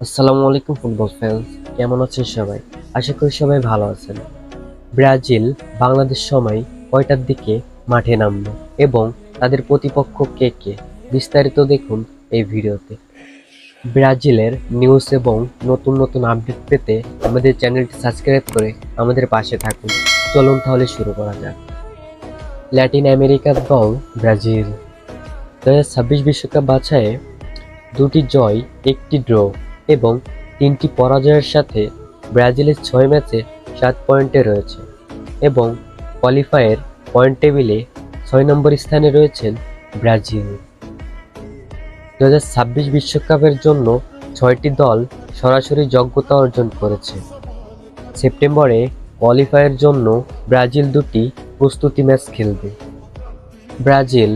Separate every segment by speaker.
Speaker 1: আসসালামু আলাইকুম, football fans কেমন আছেন সবাই? আশা করি সবাই ভালো আছেন। ব্রাজিল বাংলাদেশ সময় কয়টার দিকে মাঠে নামবে এবং তাদের প্রতিপক্ষ কে কে? বিস্তারিত দেখুন এই ভিডিওতে। ব্রাজিলের নিউজ এবং নতুন নতুন আপডেট পেতে আমাদের চ্যানেলটি সাবস্ক্রাইব করে আমাদের পাশে থাকুন। চলুন তাহলে শুরু করা যাক। ল্যাটিন আমেরিকার দল ব্রাজিল। দু হাজার ছাব্বিশ বিশ্বকাপ বাছাইয়ে দুটি জয়, একটি ড্র এবং তিনটি পরাজয়ের সাথে ব্রাজিলের ছয় ম্যাচে সাত পয়েন্টে রয়েছে এবং কোয়ালিফায়ার পয়েন্ট টেবিলে ছয় নম্বর স্থানে রয়েছেন ব্রাজিল। দু হাজার ছাব্বিশ বিশ্বকাপের জন্য ছয়টি দল সরাসরি যোগ্যতা অর্জন করেছে। সেপ্টেম্বরে কোয়ালিফায়ার জন্য ব্রাজিল দুটি প্রস্তুতি ম্যাচ খেলবে। ব্রাজিল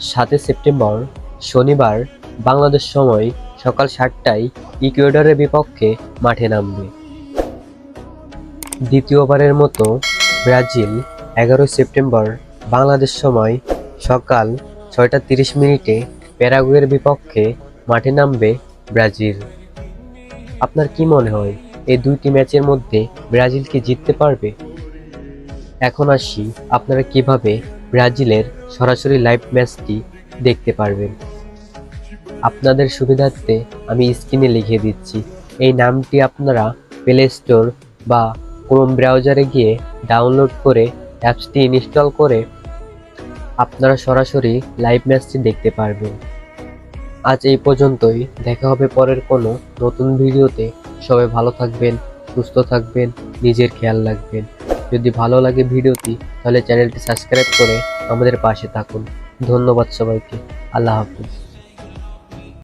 Speaker 1: সাতে সেপ্টেম্বর, শনিবার বাংলাদেশ সময় সকাল সাতটায় ইকুয়েডরের বিপক্ষে মাঠে নামবে। দ্বিতীয়বারের মতো ব্রাজিল এগারোই সেপ্টেম্বর বাংলাদেশ সময় সকাল ছয়টা তিরিশ মিনিটে প্যারাগুয়ের বিপক্ষে মাঠে নামবে ব্রাজিল। আপনার কি মনে হয়, এই দুইটি ম্যাচের মধ্যে ব্রাজিল কি জিততে পারবে? এখন আসি আপনারা কীভাবে ব্রাজিলের সরাসরি লাইভ ম্যাচটি দেখতে পারবেন। আপনাদের সুবিধার্থে আমি স্ক্রিনে লিখে দিচ্ছি। এই নামটি আপনারা প্লে স্টোর বা ক্রোম ব্রাউজারে গিয়ে ডাউনলোড করে অ্যাপসটি ইনস্টল করে আপনারা সরাসরি লাইভ ম্যাচটি দেখতে পারবেন। আজ এই পর্যন্তই। দেখা হবে পরের কোনো নতুন ভিডিওতে। সবাই ভালো থাকবেন, সুস্থ থাকবেন, নিজের খেয়াল রাখবেন। যদি ভালো লাগে ভিডিওটি, তাহলে চ্যানেলটি সাবস্ক্রাইব করে আমাদের পাশে থাকুন। ধন্যবাদ সবাইকে। আল্লাহ হাফিজ।